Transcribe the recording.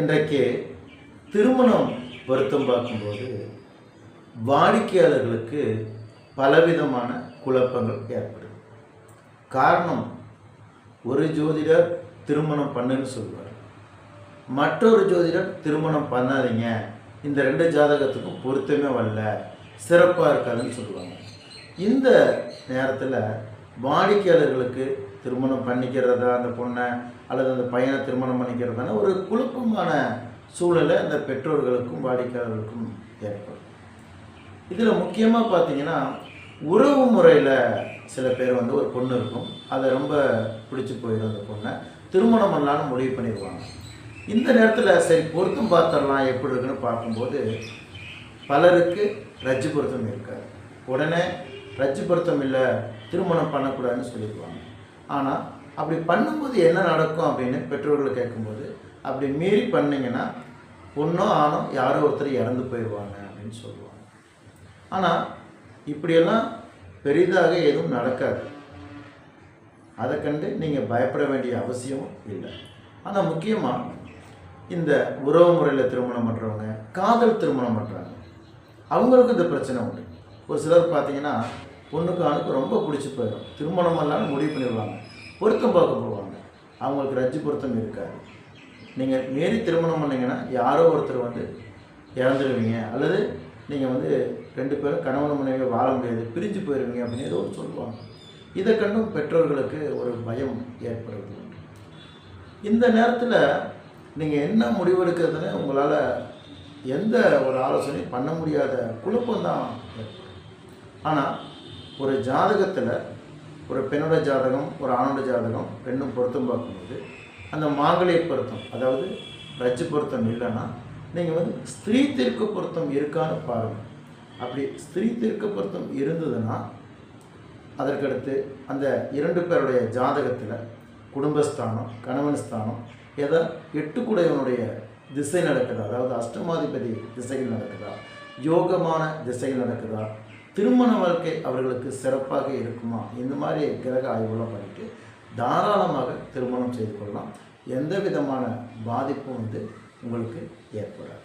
இன்றைக்கு திருமணம் வருத்தம் பார்க்கும்போது வாடிக்கையாளர்களுக்கு பலவிதமான குழப்பங்கள் ஏற்படும். காரணம் ஒரு ஜோதிடர் திருமணம் பண்ணுன்னு சொல்லுவார். மற்றொரு ஜோதிடர் திருமணம் பண்ணாதீங்க. இந்த ரெண்டு ஜாதகத்துக்கும் பொருத்தமே வரல. சிறப்பாக இருக்காதுன்னு சொல்லுவாங்க. இந்த நேரத்தில் வாடிக்கையாளர்களுக்கு திருமணம் பண்ணிக்கிறதா அந்த பொண்ணை அல்லது அந்த பையனை திருமணம் பண்ணிக்கிறதான ஒரு குழுப்பமான சூழலை அந்த பெற்றோர்களுக்கும் வாடிக்கையாளர்களுக்கும் ஏற்படும். இதில் முக்கியமாக பார்த்தீங்கன்னா உறவு முறையில் சில பேர் வந்து ஒரு பொண்ணு இருக்கும். அதை ரொம்ப பிடிச்சி போயிடும் அந்த பொண்ணை. திருமணம் பண்ணலான்னு முடிவு பண்ணிடுவாங்க. இந்த நேரத்தில் சரி பொருத்தம் பார்த்துடலாம் எப்படி இருக்குன்னு பார்க்கும்போது பலருக்கு ரஜ்ஜு பொருத்தம் இருக்காது. உடனே ரஜ்ஜு பொருத்தம் இல்லை திருமணம் பண்ணக்கூடாதுன்னு சொல்லிடுவாங்க ஆனால் அப்படி பண்ணும்போது என்ன நடக்கும் அப்படின்னு பெற்றோர்கள் கேட்கும்போது அப்படி மீறி பண்ணிங்கன்னா பொண்ணோ ஆணோ யாரோ ஒருத்தர் இறந்து போயிடுவாங்க அப்படின்னு சொல்லுவாங்க. ஆனால் இப்படியெல்லாம் பெரிதாக எதுவும் நடக்காது. அதை கண்டு நீங்கள் பயப்பட வேண்டிய அவசியமும் இல்லை. ஆனால் முக்கியமாக இந்த உறவு முறையில் திருமணம் பண்ணுறவங்க காதல் திருமணம் பண்ணுறாங்க அவங்களுக்கும் இந்த பிரச்சனை உண்டு. ஒரு சிலர் பார்த்தீங்கன்னா பொண்ணுக்கு ஆணுக்கு ரொம்ப பிடிச்சி போயிடும். திருமணம் எல்லாம் முடிவு பண்ணிடுவாங்க. பொருத்தம் பார்க்க போவாங்க. அவங்களுக்கு ரஜ்ஜு பொருத்தம் இருக்காது. நீங்கள் மீறி திருமணம் பண்ணிங்கன்னா யாரோ ஒருத்தர் வந்து இறந்துடுவீங்க. அல்லது நீங்கள் வந்து ரெண்டு பேரும் கணவன் மனைவி வாழ முடியாது பிரிஞ்சு போயிடுவீங்க அப்படின்னு ஏதோ சொல்லுவாங்க. இதை கண்டும் பெற்றோர்களுக்கு ஒரு பயம் ஏற்படுது இந்த நேரத்தில் நீங்கள் என்ன முடிவெடுக்கிறதுன்னு உங்களால் எந்த ஒரு ஆலோசனையும் பண்ண முடியாத குழப்பம்தான் ஆனால் ஒரு ஜாதகத்தில் ஒரு பெண்ணோட ஜாதகம் ஒரு ஆணோட ஜாதகம் ரெண்டும் பொருத்தம் பார்க்கும்போது அந்த மாங்கலிய பொருத்தம் அதாவது ரஜ்ஜு பொருத்தம் இல்லைன்னா நீங்கள் வந்து ஸ்திரீ தீர்க்க பொருத்தம் இருக்கான்னு பாருங்கள் அப்படி ஸ்திரீ தீர்க்க பொருத்தம் இருந்ததுன்னா அதற்கடுத்து அந்த இரண்டு பேருடைய ஜாதகத்தில் குடும்பஸ்தானம் கணவன் ஸ்தானம் ஏதோ எட்டுக்குடையவனுடைய திசை நடக்குதா? அதாவது அஷ்டமாதிபதி திசைகள் நடக்குதா? யோகமான திசைகள் நடக்குதா? திருமண வாழ்க்கை அவர்களுக்கு சிறப்பாக இருக்குமா? இந்த மாதிரி கிரக ஆய்வுலாம் பண்ணிட்டு தாராளமாக திருமணம் செய்து கொள்ளலாம். எந்த விதமான பாதிப்பும் வந்து உங்களுக்கு ஏற்படாது.